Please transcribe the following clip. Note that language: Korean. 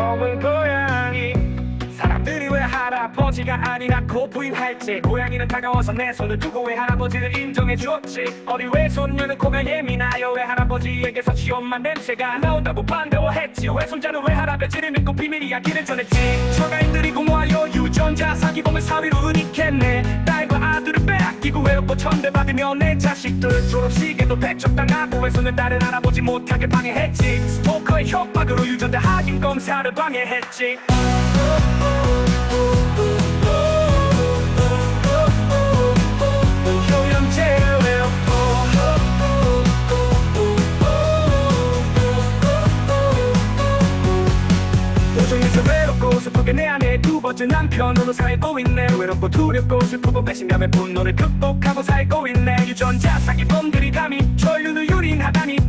검은 고양이. 사람들이 왜 할아버지가 아니라고 부인할지. 고양이는 다가와서 내 손을 두고 왜 할아버지를 인정해 주었지? 어디 왜 손녀는 코가 예민하여 왜 할아버지에게서 시원한 냄새가 나온다고 반대워했지? 왜 손자는 왜 할아버지를 믿고 비밀 이야기를 전했지? 처가인들이 공모하여 유전자 사기범을 사위로 은닉했네 빼앗기고 외롭고 천대받으며 내 자식들 졸업식에도 배척당하고 왜 손을 다른 할아버지 못하게 방해했지. 스토커의 협박으로 유전자 확인 검사를 방해했지 두렵고 슬프게 내 안에 두 번째 남편으로 살고 있네. 외롭고 두렵고 슬프고 배신감의 분노를 극복하고 살고 있네. 유전자 사기범들이 감히 전륜을 유린하다니.